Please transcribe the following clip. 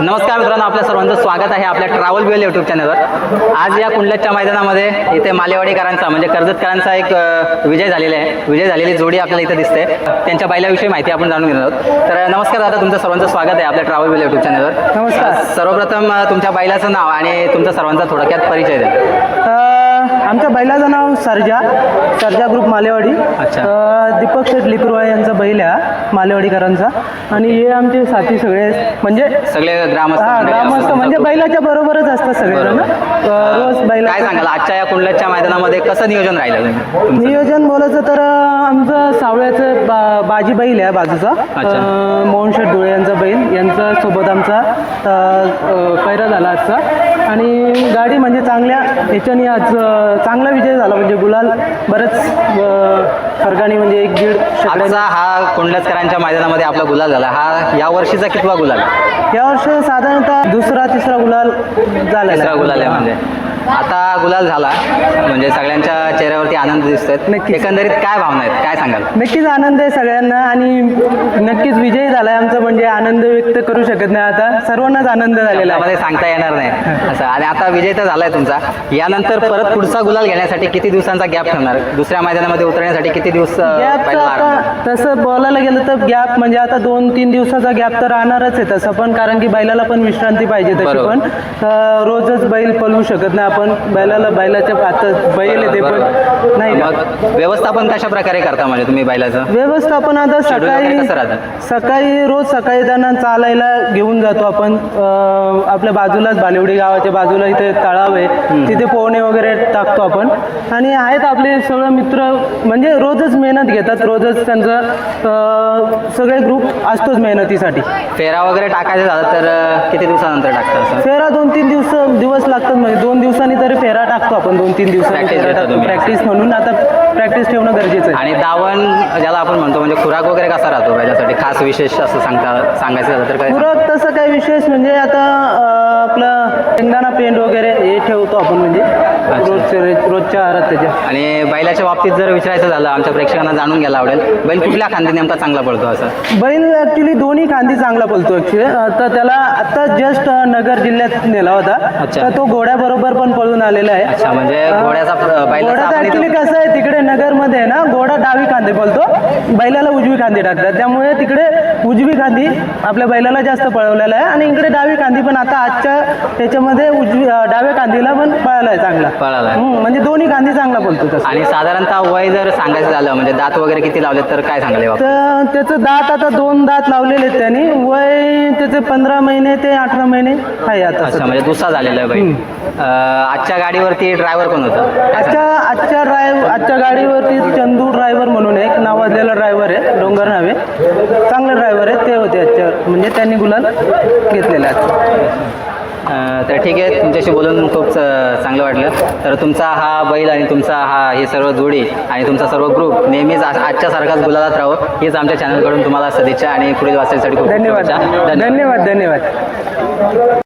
नमस्कार मित्रांनो आपल्या सर्वांचं स्वागत आहे आपल्या ट्रॅव्हल वेल यूट्यूब चॅनलवर. आज या कुंडलच्या मैदानामध्ये इथे मालेवाडीकरांचा म्हणजे कर्जतकरांचा एक विजय झालेला आहे. विजय झालेली जोडी आपल्याला इथे दिसते. त्यांच्या बैलाविषयी माहिती आपण जाणून घेणार आहोत. तर नमस्कार दादा तुमचं सर्वांचं स्वागत आहे आपल्या ट्रॅव्हल वेल यूट्यूब चॅनलवर. नमस्कार. सर्वप्रथम तुमच्या बैलाचं नाव आणि तुमचा सर्वांचा थोडक्यात परिचय द्या. आमच्या बैलाचं नाव सर्जा सर्जा ग्रुप मालेवाडी. अच्छा. दीपक शेठ लिकरुवा यांचा बैल आहे मालेवाडीकरांचा आणि हे आमचे साथी सगळे म्हणजे सगळे ग्रामस्थ हा मंडळी ग्रामस्थ असतात. म्हणजे बैलाच्या बरोबरच असतात सगळेजण. अ, रोज बैला काय सांगाल आजच्या या कुंडलच्या मैदानामध्ये कसं नियोजन राहिलं तुमचं? नियोजन बोलायचं तर अ, आमचं सावळ्याचं बा बाजी बैल आहे बाजूचा अच्छा. अ, मोहन शेठ डोळे यांचा बैल यांचा सोबत आमचा अ, अ, पैरा झाला आजचा आणि गाडी म्हणजे चांगल्या ह्याच्याने आज चांगला विजय झाला म्हणजे गुलाल. बरंच फरकाने म्हणजे एक दीड आजचा हा कुंडलकरांच्या मैदानामध्ये आपला गुलाल झाला. हा या वर्षीचा कितवा गुलाल? या वर्षी साधारणतः दुसरा तिसरा गुलाल आहे. गुलाल आहे म्हणजे. आता गुलाल झाला. म्हणजे सगळ्यांच्या चेहऱ्यावरती आनंद दिसतोय. नक्कीच. एकंदरीत काय भावना आहेत? काय सांगाल? नक्कीच आनंद आहे सगळ्यांना आणि नक्कीच विजय झालाय आमचा म्हणजे आनंद व्यक्त करू शकत नाही आता. सर्वांनाच आनंद झालेला आहे. मध्ये सांगता येणार नाही. असं. आणि आता विजय तर झालाय तुमचा. यानंतर परत पुढचा गुलाल घेण्यासाठी किती दिवसांचा गॅप ठेवणार दुसऱ्या मैदानामध्ये उतरण्यासाठी किती दिवस? आता तसं बोलायला गेलं तर गॅप म्हणजे आता दोन तीन दिवसाचा गॅप तर राहणारच आहे तसं. पण कारण की बैलाला पण विश्रांती पाहिजे तशी. पण. रोजच बैल पळवू शकत नाही. आपण बैलाला बैलाच्या आता बैल आहे ते पण नाही का? मग व्यवस्थापन कशा प्रकारे करता म्हणजे तुम्ही बैलाचं? व्यवस्थापन आता Schedule वगैरे सकाळी कसं राहतं? सकाळी रोज सकाळी त्यांना चालायला घेऊन जातो आपण. अं, आपल्या बाजूलाच बालिवडी गावाच्या बाजूला इथे तळाव आहे. तिथे पोहणे वगैरे टाकतो आपण. आणि आहेत आपले सगळे मित्र म्हणजे रोजच मेहनत घेतात. रोजच त्यांचं अं, सगळे ग्रुप असतोच मेहनतीसाठी. फेरा वगैरे टाकायचं झालं तर अं, किती दिवसानंतर टाकता असं? फेरा दोन तीन दिवस दिवस लागतात म्हणजे दोन दिवसांनी तरी फेरा टाकतो आपण दोन तीन दिवसांनी Practice फेरा घेता टाकतो. तुम्ही. प्रॅक्टिस म्हणून आता प्रॅक्टिस ठेवणं गरजेचं आहे. आणि दावण ज्याला आपण म्हणतो म्हणजे खुराक वगैरे कसा राहतो? बैलासाठी खास विशेष असं सांगता सांगायचं झालं तर काय? पुरत तसं काही विशेष म्हणजे आता अं, आपलं शेंगदाणा पेंट वगैरे हे ठेवतो आपण म्हणजे. रोजच्या रोजच्या आहारात त्याच्या. आणि बैलाच्या बाबतीत जर विचारायचं झालं आमच्या प्रेक्षकांना जाणून घ्यायला आवडेल. बैल कुठल्या खांदी नेमका चांगला पडतो असं? बैल ॲक्च्युली दोन्ही खांदी चांगला पळतो ॲक्च्युली तर त्याला आता जस्ट नगर जिल्ह्यात नेला होता. अच्छा. तर तो घोड्याबरोबर पण पळून आलेला आहे. अच्छा म्हणजे घोड्याचा इथं- कसं आहे तिकडे नगरमध्ये ना घोडा डावी खांदे बोलतो बैलाला उजवी खांदी टाकतात. त्यामुळे तिकडे उजवी खांदी आपल्या बैलाला जास्त पळवलेला आहे. आणि इकडे डावी खांदी पण आता आजच्या याच्यामध्ये उजवी डाव्या खांदीला पण पळाला आहे चांगला. पळाला म्हणजे दोन्ही खांदी चांगला बोलतो आणि साधारणतः वय जर सांगायचं झालं म्हणजे दात वगैरे किती लावले तर काय सांगाल? तर त्याचं दात आता दोन दात लावलेले आहेत त्यांनी. वय त्याचे पंधरा महिने ते अठरा महिने आहे आता अच्छा सध्या. म्हणजे दुसरा झालेला आहे बैल अं, आजच्या गाडीवरती ड्रायव्हर कोण होता? आजच्या आजच्या ड्रायव्ह आजच्या गाडीवरती चंदू ड्रायव्हर म्हणून एक नावाजलेला ड्रायव्हर आहे डोंगर नावे. चांगले ड्रायव्हर आहे ते होते आजच्या म्हणजे त्यांनी गुलाल घेतलेला आहे. तर ठीक आहे तुमच्याशी बोलून खूप चांगलं वाटलं. तर तुमचा हा बैल आणि तुमचा हा हे सर्व जोडी आणि तुमचा सर्व ग्रुप नेहमीच आ- आजच्या सारखाच गुलालात राहो हीच आमच्या चॅनलकडून तुम्हाला सदिच्छा आणि पुढील वाचण्यासाठी खूप धन्यवाद. धन्यवाद धन्यवाद.